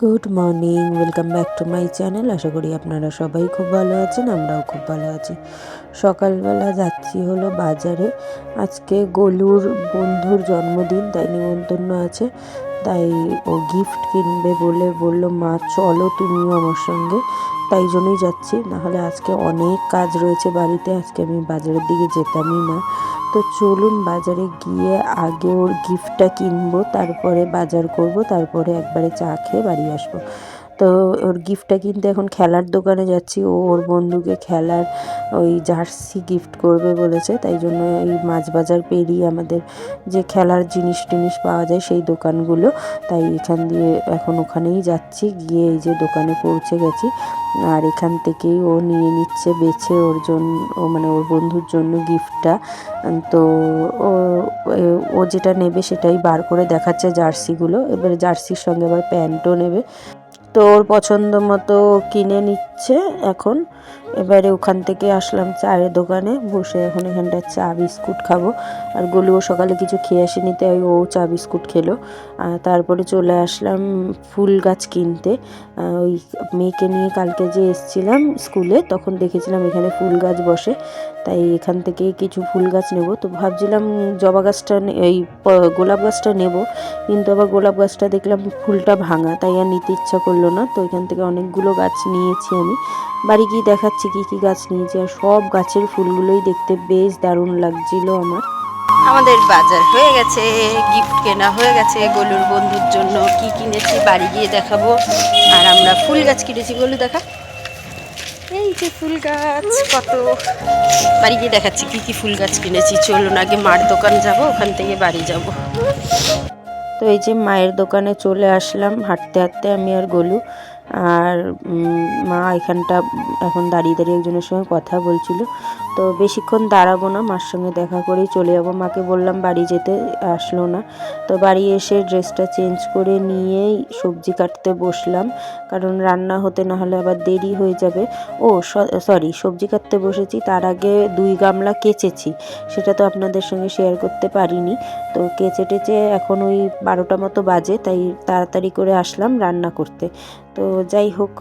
Good morning, welcome back to my channel. আশা করি আপনারা সবাই খুব ভালো আছেন, আমরাও খুব ভালো আছি। সকালবেলা যাচ্ছি হলো বাজারে। আজকে গোলুর বন্ধুর জন্মদিন, তাই নিমন্ত্রণ আছে। তাই ও গিফট কিনবে বলে বলল, মা, চলো তুমিও আমার সঙ্গে। তাই জন্যই যাচ্ছি। নাহলে আজকে অনেক কাজ রয়েছে বাড়িতে, আজকে আমি বাজারের দিকে যেতামই না। তো চলুন বাজারে গিয়ে আগে ওর গিফটটা কিনবো, তারপরে বাজার করব, তারপরে একবারে চা খেয়ে বাড়ি আসব। তো ওর গিফটটা কিন্তু এখন খেলার দোকানে যাচ্ছি। ও ওর বন্ধুকে খেলার ওই জার্সি গিফট করবে বলেছে। তাই জন্য এই মাছ বাজার পেরিয়ে আমাদের যে খেলার জিনিস টিনিস পাওয়া যায় সেই দোকানগুলো, তাই এখান দিয়ে এখন ওখানেই যাচ্ছি। গিয়ে এই যে দোকানে পৌঁছে গেছি। আর এখান থেকেই ও নিয়ে নিচ্ছে, বেছে ওর জন্য ও মানে ওর বন্ধুর জন্য গিফটটা তো ও ও যেটা নেবে সেটাই বার করে দেখাচ্ছে জার্সিগুলো। এবারে জার্সির সঙ্গে আবার প্যান্টও নেবে। তো ওর পছন্দ মতো কিনে নিচ্ছে। এখন। এবারে ওখান থেকে আসলাম চায়ের দোকানে, বসে এখন এখানটায় চা, বিস্কুট খাব। আর গলুও সকালে কিছু খেয়ে আসেনি, তাই ও চা, বিস্কুট খেলো। তারপরে চলে আসলাম ফুল গাছ কিনতে। ওই মেয়েকে নিয়ে কালকে যে এসছিলাম স্কুলে, তখন দেখেছিলাম এখানে ফুল গাছ বসে। তাই এখান থেকে কিছু ফুল গাছ নেব। তো ভাবছিলাম জবা গাছটা এই গোলাপ গাছটা নেব। কিন্তু আবার গোলাপ গাছটা দেখলাম ফুলটা ভাঙা, তাই আর নিতে ইচ্ছা করল না। তো এখান থেকে অনেকগুলো গাছ নিয়েছি আমি। বাড়ি গিয়ে দেখাচ্ছি কি কি গাছ নিয়েছি আর সব গাছের ফুলগুলোই দেখতে বেশ দারুণ লাগছিল আমার। আমাদের বাজার হয়ে গেছে গিফট কেনা হয়ে গেছে গলুর বন্ধুর জন্য কি কিনেছি বাড়ি গিয়ে দেখাবো। আর আমরা ফুল গাছ কিনেছি গলু দেখা। এই যে ফুল গাছ কত। বাড়ি গিয়ে দেখাচ্ছি কি কি ফুল গাছ কিনেছি। চলুন আগে মার দোকান যাব ওখান থেকে বাড়ি যাব। তো এই যে মায়ের দোকানে চলে আসলাম হাঁটতে হাঁটতে আমি আর গলু। আর মা এখানটা এখন দাঁড়িয়ে দাঁড়িয়ে একজনের সঙ্গে কথা বলছিল। তো বেশিক্ষণ দাঁড়াবো না, মার সঙ্গে দেখা করেই চলে যাব। মাকে বললাম বাড়ি যেতে আসলো না। তো বাড়ি এসে ড্রেসটা চেঞ্জ করে নিয়েই সবজি কাটতে বসলাম। কারণ রান্না হতে না হলে আবার দেরি হয়ে যাবে। ও সরি সবজি কাটতে বসেছি, তার আগে দুই গামলা কেচেছি। সেটা তো আপনাদের সঙ্গে শেয়ার করতে পারিনি। তো কেচে টেচে এখন ওই বারোটা মতো বাজে, তাই তাড়াতাড়ি করে আসলাম রান্না করতে। তো যাই হোক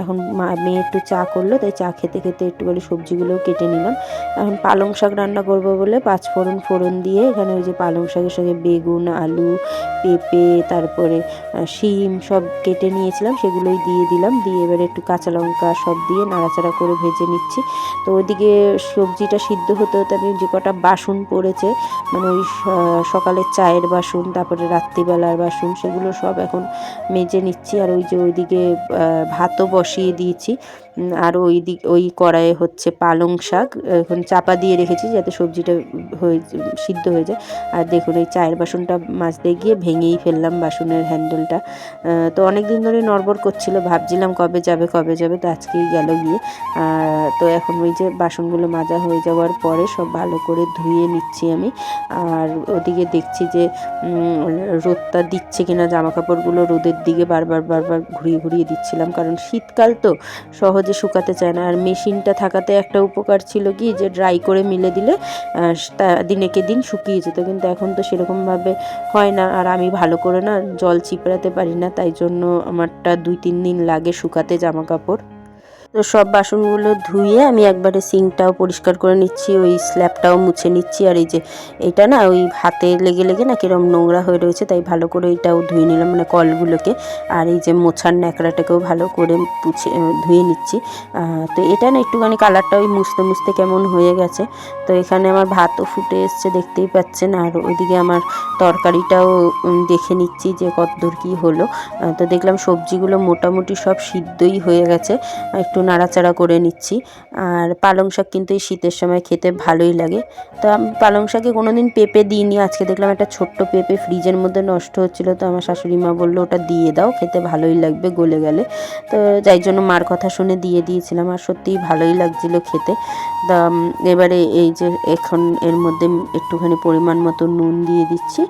এখন মা, মেয়ে একটু চা করল, তাই চা খেতে খেতে একটুখানি সবজিগুলো কেটে নিলাম। এখন পালং শাক রান্না করব বলে পাঁচ ফোড়ন ফোড়ন দিয়ে এখানে ওই যে পালং শাকের সঙ্গে বেগুন, আলু, পেঁপে, তারপরে শিম সব কেটে নিয়েছিলাম, সেগুলোই দিয়ে দিলাম। দিয়ে এবারে একটু কাঁচা লঙ্কা সব দিয়ে নাড়াচাড়া করে ভেজে নিচ্ছি। তো ওইদিকে সবজিটা সিদ্ধ হতে হতে আমি যে কটা বাসন পড়েছে মানে ওই সকালের চায়ের বাসন, তারপরে রাত্রিবেলার বাসন, সেগুলো সব এখন মেজে নিচ্ছি। আর ওই যে ওইদিকে ভাতও বসিয়ে দিয়েছি। আর ওই দিক ওই কড়াইয়ে হচ্ছে পালং শাক, এখন চাপা দিয়ে রেখেছি যাতে সবজিটা হয়ে, সিদ্ধ হয়ে যায়। আর দেখুন, এই চায়ের বাসনটা মাজতে গিয়ে ভেঙেই ফেললাম বাসনের হ্যান্ডেলটা। তো অনেক দিন ধরে নড়বড় করছিল, ভাবছিলাম কবে যাবে কবে যাবে, তো আজকেই গেল গিয়ে। তো এখন ওই যে বাসনগুলো মাজা হয়ে যাওয়ার পরে সব ভালো করে ধুয়ে নিচ্ছি আমি। আর ওদিকে দেখছি যে রোদটা দিচ্ছে কিনা জামা কাপড়গুলো রোদের দিকে বারবার বারবার ঘুরিয়ে ঘুরিয়ে দিচ্ছিলাম। কারণ শীতকাল তো সহজে শুকাতে চায় না। আর মেশিনটা থাকাতে একটা উপকার ছিল কি, যে ড্রাই করে মিলে দিলে দিনেকে দিন শুকিয়ে যেত। কিন্তু এখন তো সেরকমভাবে হয় না। আর আমি ভালো করে না জল চিপড়াতে পারি না। তাই জন্য আমারটা দুই তিন দিন লাগে শুকাতে জামা কাপড়। তো সব বাসনগুলো ধুয়ে আমি একবারে সিঙ্কটাও পরিষ্কার করে নিচ্ছি, ওই স্ল্যাবটাও মুছে নিচ্ছি। আর এই যে এটা না, ওই হাতে লেগে লেগে না কিরম নোংরা হয়ে রয়েছে, তাই ভালো করে এটাও ধুয়ে নিলাম মানে কলগুলোকে। আর এই যে মোছার ন্যাকড়াটাকেও ভালো করে পুছে ধুয়ে নিচ্ছি। তো এটা না একটুখানি কালারটা ওই মুছতে মুছতে কেমন হয়ে গেছে। তো এখানে আমার ভাতও ফুটে এসছে, দেখতেই পাচ্ছেন। আর ওইদিকে আমার তরকারিটাও দেখে নিচ্ছি যে কত দূর কী হলো। তো দেখলাম সবজিগুলো মোটামুটি সব সিদ্ধই হয়ে গেছে। একটু নাড়াচাড়া করে নিচ্ছি। আর পালং শাক কিন্তু এই শীতের সময় খেতে ভালোই লাগে। তো আমি, পালং শাকে কোনো দিন পেঁপে দিইনি। আজকে দেখলাম একটা ছোট্ট পেঁপে ফ্রিজের মধ্যে নষ্ট হচ্ছিল। তো আমার শাশুড়ি মা বলল, ওটা দিয়ে দাও, খেতে ভালোই লাগবে, গলে গেলে। তো যাই জন্য মার কথা শুনে দিয়ে দিয়েছিলাম। আর সত্যিই ভালোই লাগছিল খেতে। তা এবারে এই যে এখন এর মধ্যে একটুখানি পরিমাণ মতো নুন দিয়ে দিচ্ছি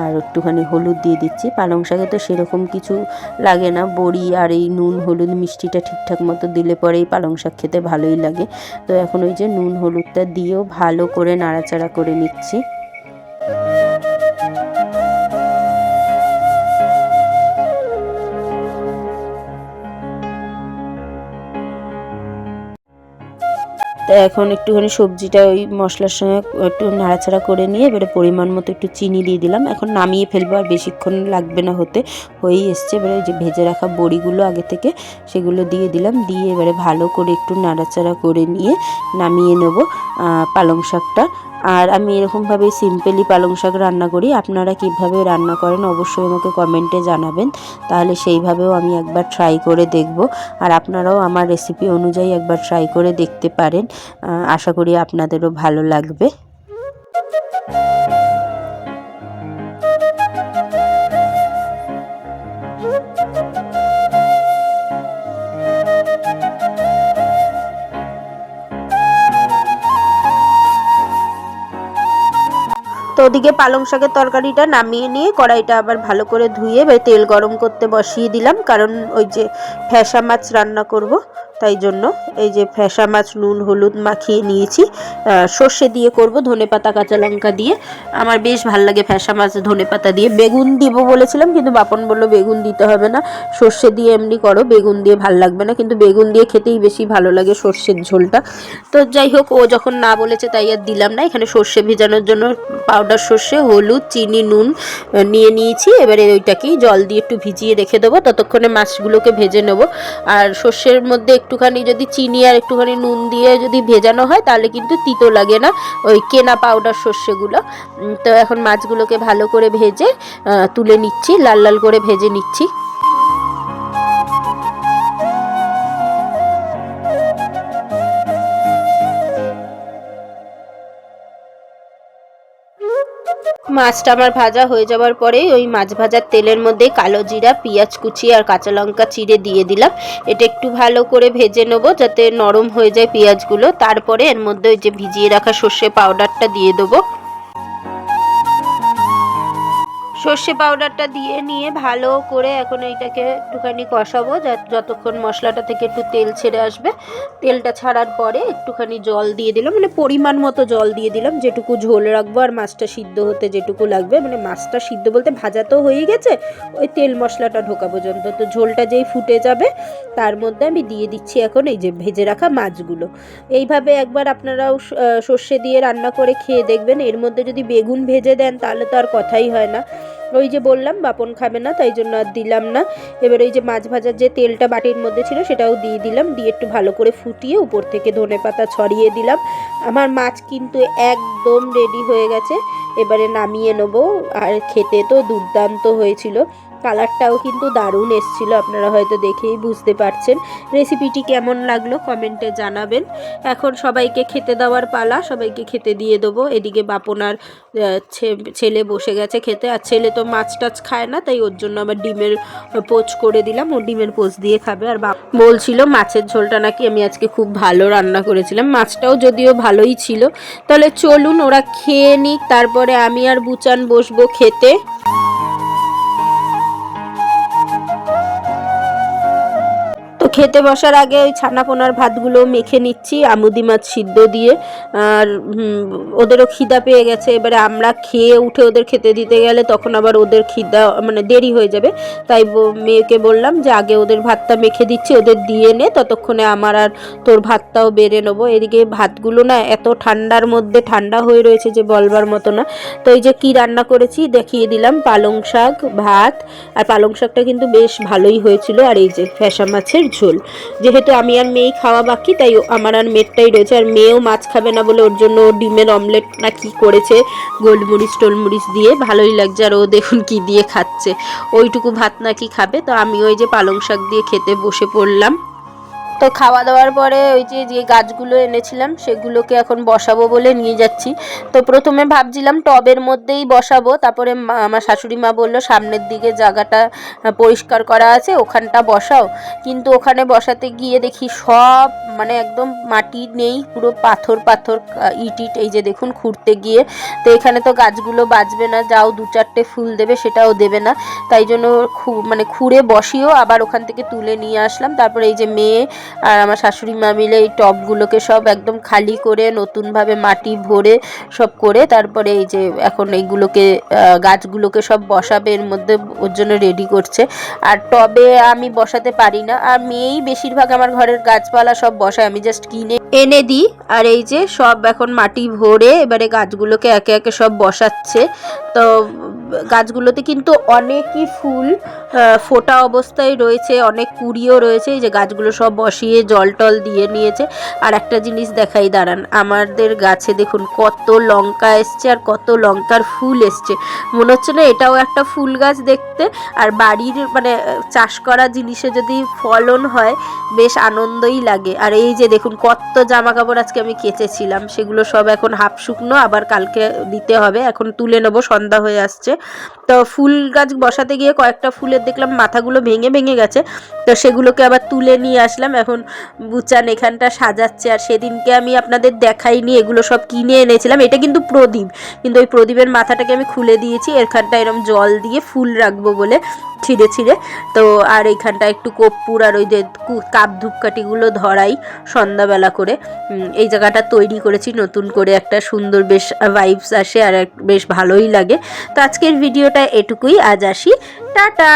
আর একটুখানি হলুদ দিয়ে দিচ্ছি। পালং শাকে তো সেরকম কিছু লাগে না। বড়ি আর এই নুন, হলুদ, মিষ্টিটা ঠিকঠাক মতো দিলে পরেই পালং শাক খেতে ভালোই লাগে। তো এখন ওই যে নুন, হলুদটা দিয়েও ভালো করে নাড়াচাড়া করে নিচ্ছি। এখন একটুখানি সবজিটা ওই মশলার সঙ্গে একটু নাড়াচাড়া করে নিয়ে এবারে পরিমাণ মতো একটু চিনি দিয়ে দিলাম। এখন নামিয়ে ফেলব আর বেশিক্ষণ লাগবে না হতে। হয়েই এসছে। এবারে যে ভেজে রাখা বড়িগুলো আগে থেকে সেগুলো দিয়ে দিলাম। দিয়ে এবারে ভালো করে একটু নাড়াচাড়া করে নিয়ে নামিয়ে নেব পালং শাকটা। আর আমি এরকমভাবে সিম্পলি পালং শাক রান্না করি। আপনারা কীভাবে রান্না করেন অবশ্যই আমাকে কমেন্টে জানাবেন। তাহলে সেইভাবেও আমি একবার ট্রাই করে দেখব। আর আপনারাও আমার রেসিপি অনুযায়ী একবার ট্রাই করে দেখতে পারেন। আশা করি আপনাদেরও ভালো লাগবে। তো ওদিকে পালং শাকের তরকারিটা নামিয়ে নিয়ে কড়াইটা আবার ভালো করে ধুয়ে তেল গরম করতে বসিয়ে দিলাম, কারণ ওই যে ফ্যাসা মাছ রান্না করব। তাই জন্য এই যে ফ্যাসা মাছ, নুন, হলুদ মাখিয়ে নিয়েছি। সর্ষে দিয়ে করব, ধনে পাতা, কাঁচা লঙ্কা দিয়ে। আমার বেশ ভালো লাগে ফ্যাসা মাছ, ধনে পাতা দিয়ে। বেগুন দিব বলেছিলাম, কিন্তু বাপন বলল বেগুন দিতে হবে না। সর্ষে দিয়ে এমনি করো, বেগুন দিয়ে ভালো লাগবে না। কিন্তু বেগুন দিয়ে খেতেই বেশি ভালো লাগে সর্ষের ঝোলটা। তো যাই হোক, ও যখন না বলেছে তাই আর দিলাম না। এখানে সর্ষে ভেজানোর জন্য পাউডার সর্ষে, হলুদ, চিনি, নুন নিয়ে নিয়েছি। এবারে ওইটাকেই জল দিয়ে একটু ভিজিয়ে রেখে দেবো। ততক্ষণে মাছগুলোকে ভেজে নেব। আর সর্ষের মধ্যে একটুখানি যদি চিনি আর একটুখানি নুন দিয়ে যদি ভেজানো হয়, তাহলে কিন্তু তিতো লাগে না। ওই কেনা পাউডার সর্ষেগুলো। তো এখন মাছগুলোকে ভালো করে ভেজে তুলে নিচ্ছি, লাল লাল করে ভেজে নিচ্ছি। মাছটা আমার ভাজা হয়ে যাওয়ার পরে ওই মাছ ভাজার তেলের মধ্যে কালো জিরা, পেঁয়াজ কুচি আর কাঁচা লঙ্কা চিড়ে দিয়ে দিলাম। এটা একটু ভালো করে ভেজে নেব যাতে নরম হয়ে যায় পেঁয়াজগুলো। তারপরে এর মধ্যে ওই যে ভিজিয়ে রাখা সর্ষে পাউডারটা দিয়ে দেবো। সর্ষে পাউডারটা দিয়ে নিয়ে ভালো করে এখন এইটাকে একটুখানি কষাবো যতক্ষণ মশলাটা থেকে একটু তেল ছেড়ে আসবে। তেলটা ছাড়ার পরে একটুখানি জল দিয়ে দিলাম মানে পরিমাণ মতো জল দিয়ে দিলাম, যেটুকু ঝোল রাখব আর মাছটা সিদ্ধ হতে যেটুকু লাগবে। মানে মাছটা সিদ্ধ বলতে ভাজা তো হয়ে গেছে, ওই তেল মশলাটা ঢোকা পর্যন্ত। তো ঝোলটা যেই ফুটে যাবে, তার মধ্যে আমি দিয়ে দিচ্ছি এখন এই যে ভেজে রাখা মাছগুলো। এইভাবে একবার আপনারাও সর্ষে দিয়ে রান্না করে খেয়ে দেখবেন। এর মধ্যে যদি বেগুন ভেজে দেন, তাহলে তো আর কথাই হয় না। ওই যে বললাম, বাপন খাবে না, তাই জন্য আর দিলাম না। এবার ওই যে মাছ ভাজার যে তেলটা বাটির মধ্যে ছিল, সেটাও দিয়ে দিলাম। দিয়ে একটু ভালো করে ফুটিয়ে উপর থেকে ধনে পাতা ছড়িয়ে দিলাম। আমার মাছ কিন্তু একদম রেডি হয়ে গেছে। এবারে নামিয়ে নেব। আর খেতে তো দুর্দান্ত হয়েছিল। কালারটাও কিন্তু দারুণ এসছিল, আপনারা হয়তো দেখেই বুঝতে পারছেন। রেসিপিটি কেমন লাগল কমেন্টে জানাবেন। এখন সবাইকে খেতে দেওয়ার পালা, সবাইকে খেতে দিয়ে দেবো। এদিকে বাপনার ছেলে বসে গেছে খেতে, আর ছেলে তো মাছ টাছ খায় না, তাই ওর জন্য আবার ডিমের পোচ করে দিলাম। ও ডিমের পোচ দিয়ে খাবে। আর বলছিল, মাছের ঝোলটা নাকি আমি আজকে খুব ভালো রান্না করেছিলাম। মাছটাও যদিও ভালোই ছিল, তাহলে চলুন ওরা খেয়ে নিক, তারপরে আমি আর বুচান বসবো খেতে। খেতে বসার আগে ওই ছানা পোনার ভাতগুলো মেখে নিচ্ছি, আমুদি মাছ সিদ্ধ দিয়ে। আর ওদেরও খিদা পেয়ে গেছে। এবারে আমরা খেয়ে উঠে ওদের খেতে দিতে গেলে তখন আবার ওদের খিদা মানে দেরি হয়ে যাবে। তাই মেয়েকে বললাম যে আগে ওদের ভাতটা মেখে দিচ্ছি, ওদের দিয়ে নে, ততক্ষণে আমার আর তোর ভাতটাও বেড়ে নেব। এদিকে ভাতগুলো না এত ঠান্ডার মধ্যে ঠান্ডা হয়ে রয়েছে যে বলবার মতো না। তো এই যে কি রান্না করেছি দেখিয়ে দিলাম, পালং শাক, ভাত। আর পালং শাকটা কিন্তু বেশ ভালোই হয়েছিল। আর এই যে ফ্যাসা মাছের ঝোল। যেহেতু আমি আর মেয়েই খাওয়া বাকি, তাই আমার আর মেয়েরটাই রয়েছে। আর মেয়েও মাছ খাবে না বলে ওর জন্য ডিমের অমলেট না কি করেছে, গোলমরিচ টোলমরিচ দিয়ে। ভালোই লাগছে আর ও দেখুন কি দিয়ে খাচ্ছে। ওইটুকু ভাত নাকি খাবে। তো আমি ওই যে পালং শাক দিয়ে খেতে বসে পড়লাম। তো খাওয়া দাওয়ার পরে ওই যে যে গাছগুলো এনেছিলাম, সেগুলোকে এখন বসাবো বলে নিয়ে যাচ্ছি। তো প্রথমে ভাবছিলাম টবের মধ্যেই বসাবো, তারপরে আমার শাশুড়ি মা বলল, সামনের দিকে জায়গাটা পরিষ্কার করা আছে, ওখানটা বসাও। কিন্তু ওখানে বসাতে গিয়ে দেখি সব মানে একদম মাটি নেই, পুরো পাথর পাথর ইট ইট এই যে দেখুন, খুঁড়তে গিয়ে। তো এখানে তো গাছগুলো বাঁচবে না, যাও দু চারটে ফুল দেবে, সেটাও দেবে না। তাই জন্য মানে খুঁড়ে বসিয়েও আবার ওখান থেকে তুলে নিয়ে আসলাম। তারপরে এই যে মেয়ে আর আমার শাশুড়ি মা মিলে এই টবগুলোকে সব একদম খালি করে নতুনভাবে মাটি ভরে সব করে তারপরে এই যে এখন এইগুলোকে গাছগুলোকে সব বসাবে, এর মধ্যে ওর জন্য রেডি করছে। আর টবে আমি বসাতে পারি না, আর মেয়েই বেশিরভাগ আমার ঘরের গাছপালা সব বসায়, আমি জাস্ট কিনে এনে দিই। আর এই যে সব এখন মাটি ভরে এবারে গাছগুলোকে একে একে সব বসাচ্ছে। তো গাছগুলোতে কিন্তু অনেকই ফুল ফোটা অবস্থায় রয়েছে, অনেক কুড়িও রয়েছে, এই যে গাছগুলো সব বসিয়ে জল টল দিয়ে নিয়েছে। আর একটা জিনিস দেখাই, দাঁড়ান, আমাদের গাছে দেখুন কত লঙ্কা এসছে আর কত লঙ্কার ফুল এসছে। মনে হচ্ছে না এটাও একটা ফুল গাছ দেখতে। আর বাড়ির মানে চাষ করা জিনিসে যদি ফলন হয়, বেশ আনন্দই লাগে। আর এই যে দেখুন কত জামা কাপড় আজকে আমি কেচেছিলাম, সেগুলো সব এখন হাফ শুকনো, আবার কালকে দিতে হবে। এখন তুলে নেব, সন্ধ্যা হয়ে আসছে। তো ফুল গাছ বসাতে গিয়ে কয়েকটা ফুলের দেখলাম মাথাগুলো ভেঙে ভেঙে গেছে। তো সেগুলোকে আবার তুলে নিয়ে আসলাম। এখন বুচান এখানটা সাজাচ্ছে আর সেদিনকে আমি আপনাদের দেখাইনি, এগুলো সব কিনে এনেছিলাম। এটা কিন্তু প্রদীপ। কিন্তু ওই প্রদীপের মাথাটাকে আমি খুলে দিয়েছি। এখানটা এরম জল দিয়ে ফুল রাখব বলে। ছিঁড়ে ছিঁড়ে। তো আর এইখানটা একটু কর্পূর আর ওই যে কাপ ধূপকাঠিগুলো ধরাই সন্ধ্যাবেলা করে। এই জায়গাটা তৈরি করেছি, নতুন করে একটা সুন্দর বেশ ভাইবস আসে আর বেশ ভালোই লাগে। তো আজকের ভিডিওটা এটুকুই, আজ আসি। টাটা!